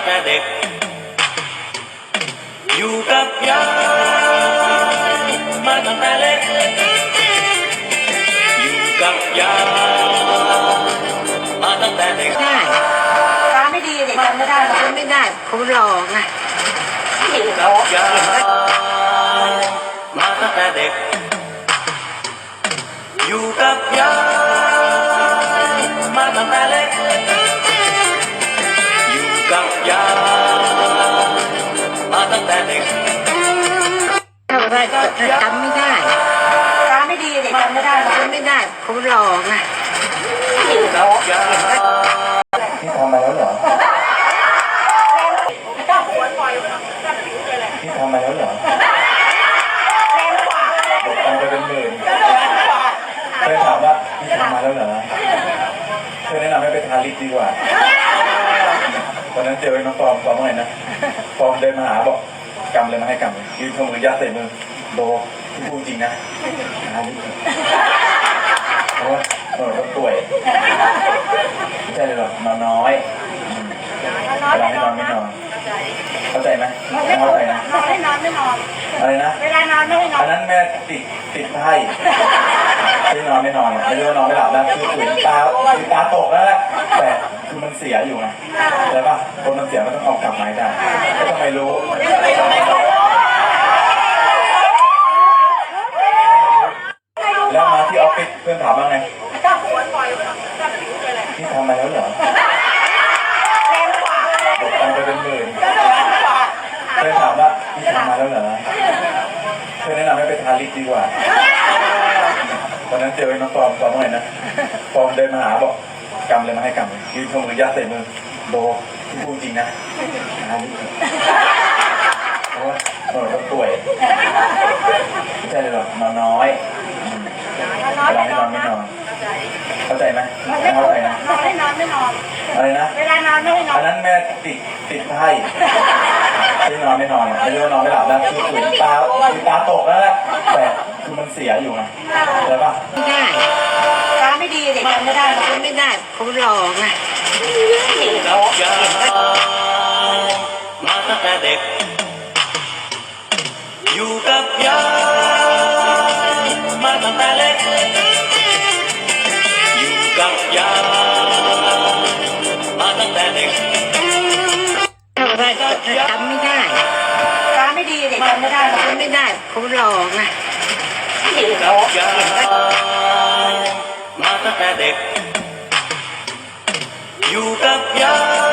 ตั้งแต่เด็ก อยู่กับยายมาตั้งแต่เล็ก อยู่กับยายมาตั้งแต่เด็ก ได้ตาไม่ดีเด็กจำไม่ได้หรอกจำไม่ได้เขาหลอกไงอยู่กับยายมาตั้งแต่เด็ก อยู่กับยายมาตั้งแต่เล็ก จำไม่ได้ตาไม่ดีเด็กจำไม่ได้หรอกจำไม่ได้เขาหลอกไงอยู่กับยายนี่ทำมาแล้วเหรอก็หัวปล่อยก็ผิวเลยแหละนี่ทำมาแล้วเหรอแรงกว่าตังค์ไปเป็นหมื่นเคยถามว่านี่ทำมาแล้วเหรอเคยแนะนำให้ไปทาลิปดีกว่าวันนั้นเจอไอ้น้องฟอมฟอมว่าไงนะฟอมเดินมาหาบอกกำเลยมาให้กำเลยยืนข้อมือยัดใส่มือ โบที่พูดจริงนะทาลิปเพราะว่าเออเขาป่วยไม่ใช่เลยหรอกนอนน้อยอืมเวลาให้นอนไม่นอน เข้าใจไหมไม่เข้าใจนะนอนไม่นอนไม่นอน อะไรนะ เวลานอนไม่ให้นออันนนั้นแม่ติดติดไพ่ไม่นอนไม่นอนไม่รู้ว่านอนไม่หลับนะคือตื่นตาคือตาตกแล้วแหละแต่คือมันเสียอยู่ไงใช่ปะคนมันเสียมันต้องเอากลับมาให้ได้แล้วทำไมรู้แล้วมาที่ออฟฟิศ เพื่อนถามว่าไงก็หัวปล่อยก็ผิวเลยแหละนี่ทำมาแล้วเหรอแรงกว่าหมดตังค์ไปเป็นหมื่นแรงกว่าเพื่อนถามว่านี่ทำมาแล้วเหรอเคยแนะนำให้ไปทาลิปดีกว่าวันนั้นเจอไอ้น้องฟอมฟอมว่าไงนะฟอมเดินมาหาบอกกำเลยมาให้กำเลยยืนข้อมือยัดใส่มือโบที่พูดจริงนะทาลิปเพราะว่าเออเขาป่วยไม่ใช่เลยหรอกนอนน้อยอืม นอนเวลาไม่ให้นนออนนไม่นอนเข้าใจไหมนอนไม่ไม่นอเข้านใจนะนอนไม่นอนไม่นอนอะไรนะเวลานอนไม่ให้นออันนนั้นแม่ติดติดไพ่ไม่นอนไม่นอนไม่รู้ว่านอนไม่หลับนะคือตื่นตาคือตาตกแล้วแหละแต่คือมันเสียอยู่ไงใช่ปะไม่ได้ตาไม่ดีเด็กจำไม่ได้หรอกจำไม่ได้เขาหลอกไงอยู่กับยายมาตั้งแต่เด็กอยู่กับยาย มาตั้งแต่เล็กอยู่กับยายมาตั้งแต่เด็กถ้าว่าจำไม่ได้ตาไม่ดีเด็กจำไม่ได้หรอกจำไม่ได้เขาหลอกไงอยู่กับยายมาตั้งแต่เด็กอยู่กับยาย